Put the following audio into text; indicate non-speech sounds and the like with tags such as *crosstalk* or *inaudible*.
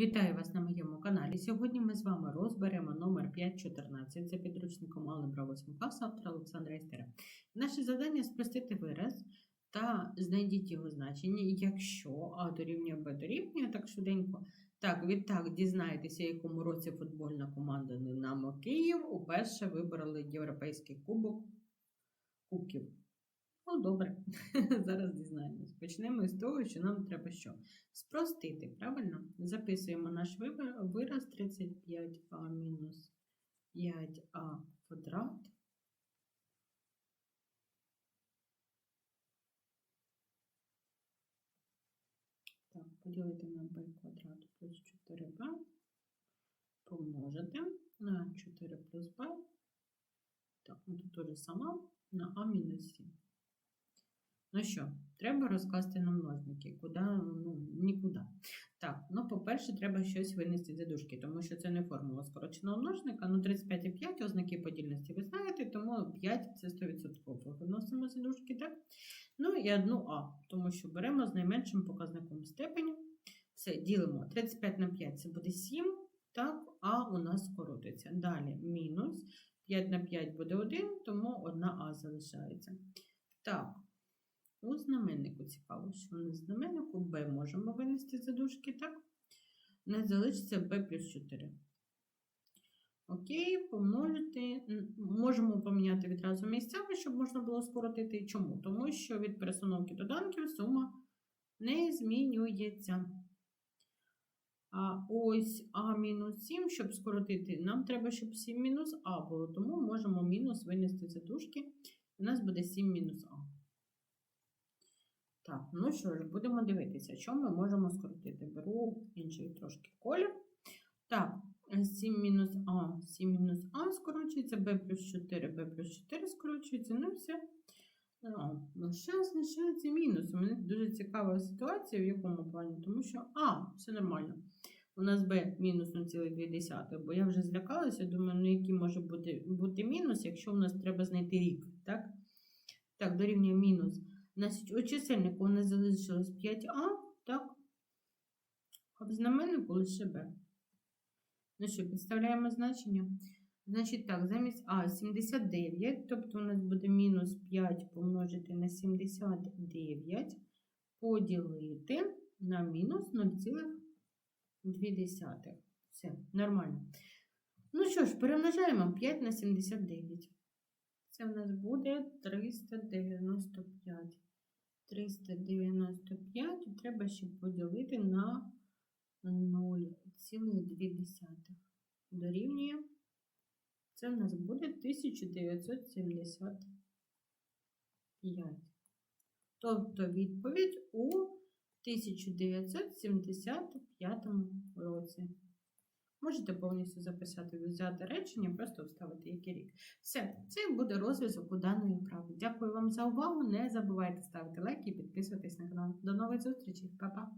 Вітаю вас на моєму каналі. Сьогодні ми з вами розберемо номер 514 за підручником Алgebra 8 класу автора Олександра Істера. Наше завдання спростити вираз та знайдіть його значення, якщо А дорівнює Б дорівнює, так швиденько. Так, відтак дізнаєтеся, якому році футбольна команда Динамо Київ уперше вибороли Європейський кубок кубків. Ну, добре, *laughs* зараз дізнаємось. Почнемо з того, що нам треба що? Спростити, правильно? Записуємо наш вираз 35а мінус 5а квадрат. Так, поділити на b квадрат плюс 4b. Помножити на 4 плюс b. Так, ну тут теж сама на а мінус 7. Ну що, треба розкласти на множники. Куди? Ну, нікуди. Так, ну, по-перше, треба щось винести за дужки, тому що це не формула скороченого множника. Ну, 35 і 5 ознаки подільності ви знаєте, тому 5 це 100% виносимо за дужки, так? Ну і одну А, тому що беремо з найменшим показником степені. Все, ділимо 35 на 5 це буде 7, так, а у нас скоротиться. Далі мінус 5 на 5 буде 1, тому одна А залишається. Так, у знаменнику цікаво, що у знаменнику b можемо винести за дужки, так? Не залишиться b плюс 4. Окей, помножити. Можемо поміняти відразу місцями, щоб можна було скоротити. Чому? Тому що від пересуновки доданків сума не змінюється. А ось А мінус 7, щоб скоротити, нам треба, щоб 7 мінус А було, тому можемо мінус винести за дужки. У нас буде 7 мінус А. Так, ну що ж, будемо дивитися, що ми можемо скоротити. Беру інший трошки колір. Так, 7 мінус А, 7 мінус А скорочується, Б плюс 4, Б плюс 4 скорочується, ну і все. А, ну ще залишається мінус. У мене дуже цікава ситуація, в якому плані, тому що А, все нормально. У нас Б мінус 0,2, бо я вже злякалася, думаю, ну який може бути, бути мінус, якщо у нас треба знайти рік, так? Так, дорівнює мінус. Значить, у чисельнику у нас залишилось 5а, так? А в знаменнику лише b. Ну що, підставляємо значення? Значить, так, замість А 79, тобто у нас буде мінус 5 помножити на 79, поділити на мінус 0,2. Все, нормально. Ну що ж, перемножаємо 5 на 79. Це в нас буде 395. 395 треба ще поділити на 0,2. Дорівнює. Це в нас буде 1975. Тобто відповідь у 1975 році. Можете повністю записати, взяти речення, просто вставити який рік. Все, це буде розв'язок у даної вправи. Дякую вам за увагу. Не забувайте ставити лайки і підписуватись на канал. До нових зустрічей, Па-па!